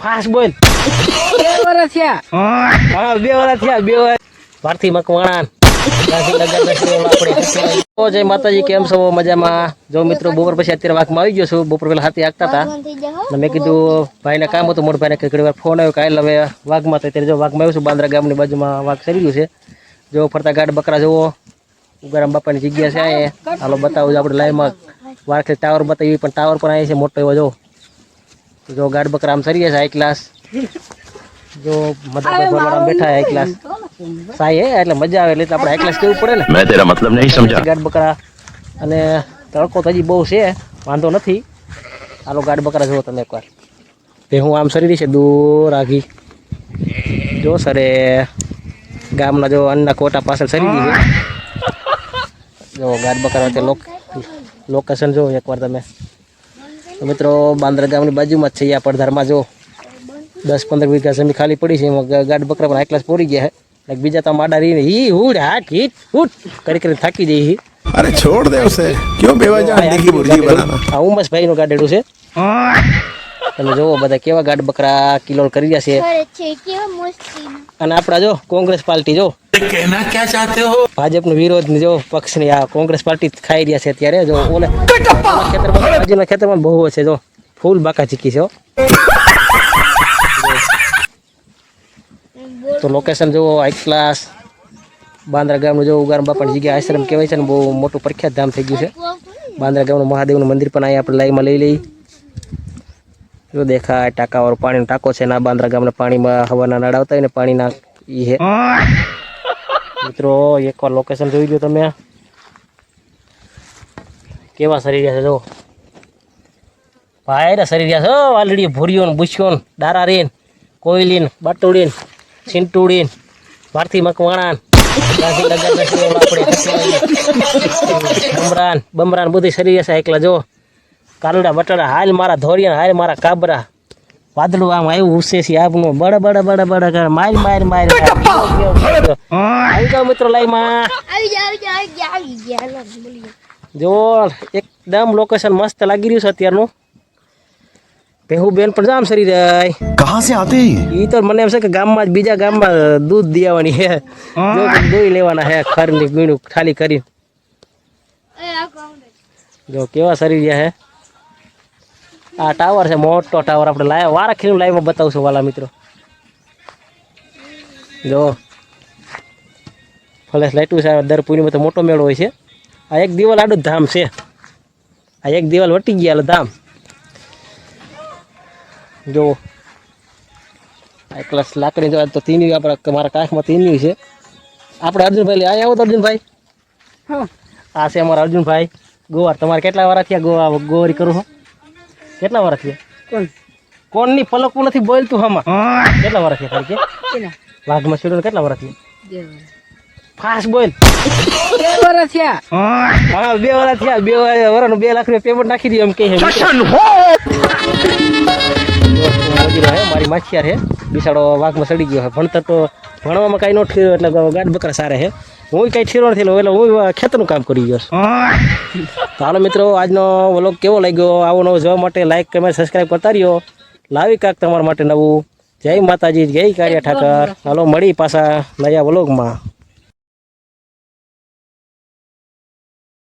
Fast બોલ. બે વર્ષ થયા. હા બે વાર થયા બે વાર ભારતી મકવાણા જય માતાજી કેમ છો? મજામાં? જો મિત્રો બપોર પછી અત્યારે વાકમાં આવી ગયો છું. બપોર પેલા હાથી આગતા હતા. અને મેં કીધું ભાઈને કામ હતું મોટા ભાઈને ઘણી વાર ફોન આવ્યો કાલે હવે વાઘમાં. અત્યારે જો વાઘમાં આવ્યું છું બાંદ્રા ગામની બાજુમાં વાઘ સરી ગયું છે. જો ફરતા ગાઢ બકરા જુઓ. ઉગારામ બાપાની જગ્યા છે અહીંયા. હાલો બતાવું આપણે લાઈવમાં વારખે ટાવર બતાવી પણ ટાવર પણ અહીંયા છે મોટો એવો જો. જો ગાઢ બકરામ સરી છે આ ક્લાસ જો મતલબ બેઠા હે ક્લાસ સાઈ હે એટલે મજા આવે એટલે આપણે એક ક્લાસ કેવું પડે ને? મેં તેરા મતલબ નહીં સમજા ગાઢ બકરા અને તડકો તો હજી બહુ છે વાંધો નથી. આલો ગાઢ બકરા જુઓ તમે એકવાર. તે હું આમ સરી રહી છે દૂર આખી જો સરે ગામના જો અન્ના કોટા પાસે સરી દીધું જો ગાઢ બકરા લોકેશન જો એકવાર તમે. મિત્રો બાંદ્રા ગામની બાજુમાં જ છે આ પડધારમાં જો. દસ પંદર વીઘા જમીન ખાલી પડી છે એમાં ગાઢ બકરા પણ આટલા પૂરી ગયા છે. બીજા તો માડા રહીને હી હુડ હાટ હીટ હુટ કરી કરીને થાકી જઈ અરે છોડ દે ઉસે ક્યો બેવા જાન દેખી મુર્ગી બનાના આ ઉમસ ભાઈ નું ગાડેડું છે તમે જોવો બધા કેવા ગાઢ બકરા કિલોલ કરી રહ્યા છે. અને આપણા જો કોંગ્રેસ પાર્ટી જો. કહેના ક્યાં ચાહતે હો? ભાજપનો વિરોધ ને જો પક્ષની આ કોંગ્રેસ પાર્ટી ખાઈ રહ્યા છે ત્યારે જો ઓલે ખેતરમાં ખેતરમાં બહુ છે જો. ફૂલ બાકા ચીકી છે તો લોકેશન જોવો હાઈ ક્લાસ બાંદ્રા ગામનું જો ઉગાર બાપાની જગ્યા આશ્રમ કહેવાય છે ને બહુ મોટું પ્રખ્યાત ધામ થઈ ગયું છે. બાંદ્રા ગામનું મહાદેવનું મંદિર પણ અહીંયા આપણે લાઈવમાં લઈ લઈએ. જો દેખાય, ટાંકાવાળું પાણીનો ટાંકો છે ના બાંદ્રા ગામના પાણીમાં હવાના નાડા આવતા હોય ને પાણીના ઈ હે. મિત્રો, એકવાર લોકેશન જોઈ લો તમે. કેવા શરીર છે, જો. ભાઈ શરીર છે વાલડી, ભૂરીઓ ને બુસ્યો ડારા રીન કોયલીન બટુડીન સિંટુડીન ભારતી મકવાણા બમરાન બમરાન બધી શરીર છે, એકલા, જો. કાલડા બટાડા હાલ મારા ધોરિયા હાલ મારા કાબરા. વાદળું આમ આવ્યું ઉસે છે આપનું બડ બડ બડ બડ કરે માર માર માર આવી જાઓ મિત્રો લાઈમાં. જો એકદમ લોકેશન મસ્ત લાગી રહ્યું છે અત્યારનું. પેહુ બેન પણ જામ સરી જાય કહા સે આતે ઈ તો મને એમ છે કે ગામમાં જ બીજા ગામમાં દૂધ દેવાની હે. જો દોઈ લેવાના હે ખરની ગીણું ખાલી કરી જો કેવા શરીર રહ્યા હે. આ ટાવર છે મોટો ટાવર આપણે લાયા. વારાખીનું લાઈવમાં બતાવશું વાલા મિત્રો. જો. ફલેશ લાઈટું છે દર પૂર્ણિમાં તો મોટો મેળો હોય છે. આ એક દિવાલ આડું ધામ છે. આ એક દિવાલ વટી ગયા ધામ. જો. આ ક્લાસ લાકડી જો તો તીની આપણે મારા કાંખમાં તીની છે. આપણે અર્જુનભાઈ અહીંયા આવો તો અર્જુનભાઈ? હા. આ છે અમારા અર્જુનભાઈ. ગોવાર તમારે કેટલા વાર થયા ગોવા ગોવારી કરું છો? કેટલા વાર થયા કોણ? કોણની પલકું નથી બોલતું હમા કેટલા વાર થયા ખાલી કે? કેટલા વાઘમાં શેડો કેટલા વાર થયા ફાસ્ટ બોલ. બે વર્ષ થયા. હા બે વાર થયા. બે વરાનું બે લાખ રૂપિયા પેમેન્ટ નાખી દઈએ એમ છે. હે મારી માછિયાર હે બિસાડો વાઘમાં સડી ગયો છે. ભણતર તો ભણવામાં કાંઈ ન ઠીરો એટલે ગાઢ બકરા સારા હે હું કાંઈ ઠીરો નથી એટલે હું ખેતરનું કામ કરી ગયો તો હાલો મિત્રો, આજનો વ્લોગ કેવો લાગ્યો? આવો નવો જોવા માટે લાઈક કમેન્ટ સબસ્ક્રાઈબ કરતા રહ્યો. લાવી કાક તમારા માટે નવું. જય માતાજી, જય કાળિયા ઠાકર. હાલો, મળી પાછા નયા વ્લોગમાં.